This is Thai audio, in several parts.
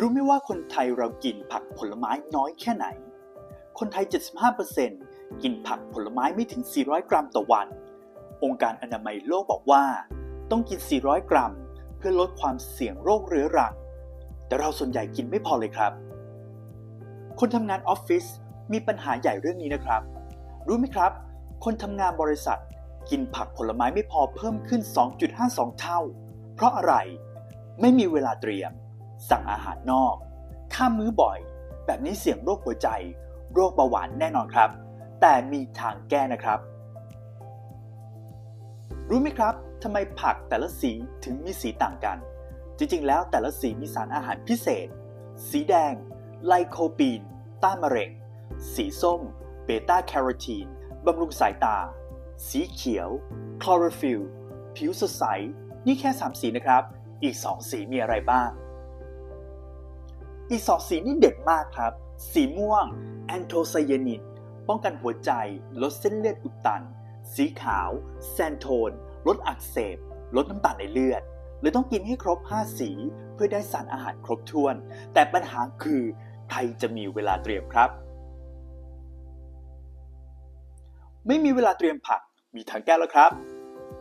รู้ไหมว่าคนไทยเรากินผักผลไม้น้อยแค่ไหน คนไทย 75%กินผักผลไม้ไม่ถึง 400 กรัมต่อวัน องค์การอนามัยโลกบอกว่า ต้องกิน 400 กรัม เพื่อลดความเสี่ยงโรคเรื้อรัง แต่เราส่วนใหญ่กินไม่พอเลยครับ คนทำงานออฟฟิศมีปัญหาใหญ่เรื่องนี้นะครับ รู้ไหมครับ คนทำงานบริษัท กินผักผลไม้ไม่พอเพิ่มขึ้น 2.52 เท่า เพราะอะไร ไม่มีเวลาเตรียม สั่งอาหารนอกข้ามมื้อบ่อย แบบนี้เสี่ยงโรคหัวใจ โรคเบาหวานแน่นอนครับ แต่มีทางแก้นะครับ รู้ไหมครับทำไมผักแต่ละสีถึงมีสีต่างกัน จริงๆ แล้วแต่ละสีมีสารอาหารพิเศษ สีแดง ไลโคปีน ต้านมะเร็ง สีส้ม เบต้าแคโรทีนบำรุงสายตา สีเขียว คลอโรฟิลผิวสดใส นี่แค่ 3 สีนะครับ อีก 2 สีมีอะไรบ้าง อีก2สีนี่เด็ดมากครับ สีม่วงแอนโทไซยานินป้องกันหัวใจ ลดเส้นเลือดอุดตัน สีขาว แซนโทน ลดอักเสบ ลดน้ำตาลในเลือดเลยต้องกินให้ครบ 5 สีเพื่อได้สารอาหารครบถ้วน แต่ปัญหาคือใครจะมีเวลาเตรียมครับ ไม่มีเวลาเตรียมผักมีทางแก้แล้วครับ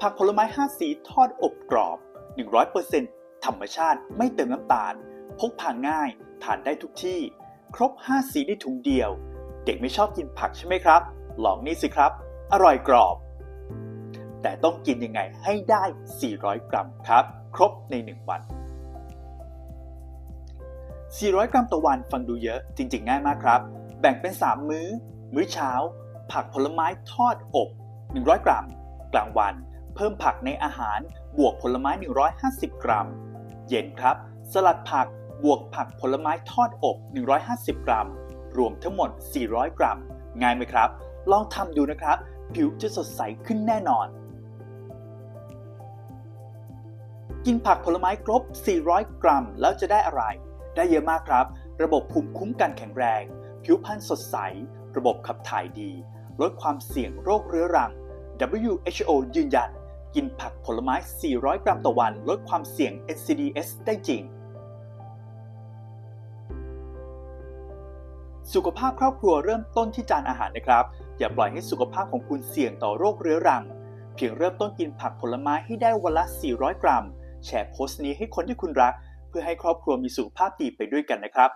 ผักผลไม้ 5 สีทอดอบกรอบ 100%ธรรมชาติไม่เติมน้ำตาล พกพาง่าย ทานได้ทุกที่ ครบ 5 สีในถุงเดียว เด็กไม่ชอบกินผักใช่ไหมครับ ลองนี่สิครับ อร่อยกรอบ แต่ต้องกินยังไงให้ได้ 400 กรัมครับ ครบใน 1 วัน 400 กรัมต่อวันฟังดูเยอะจริง ๆ ง่ายมากครับ แบ่งเป็น 3 มื้อ มื้อเช้า ผักผลไม้ทอดอบ 100 กรัม กลางวัน เพิ่มผักในอาหารบวกผลไม้ 150 กรัม เย็นครับ สลัดผัก บวกผักผลไม้ทอดอบ 150 กรัม รวมทั้งหมด 400 กรัม ง่ายไหมครับ ลองทำดูนะครับ ผิวจะสดใสขึ้นแน่นอน กินผักผลไม้ครบ 400 กรัม แล้วจะได้อะไร ได้เยอะมากครับ ระบบภูมิคุ้มกันแข็งแรง ผิวพรรณสดใส ระบบขับถ่ายดี ลดความเสี่ยงโรคเรื้อรัง WHO ยืนยัน กินผักผลไม้ 400 กรัมต่อวัน ลดความเสี่ยง NCDs ได้จริง สุขภาพครอบครัวเริ่มต้นที่จานอาหารนะครับ อย่าปล่อยให้สุขภาพของคุณเสี่ยงต่อโรคเรื้อรัง เพียงเริ่มต้นกินผักผลไม้ให้ได้วันละ 400 กรัม แชร์โพสต์นี้ให้คนที่คุณรัก เพื่อให้ครอบครัวมีสุขภาพดีไปด้วยกันนะครับ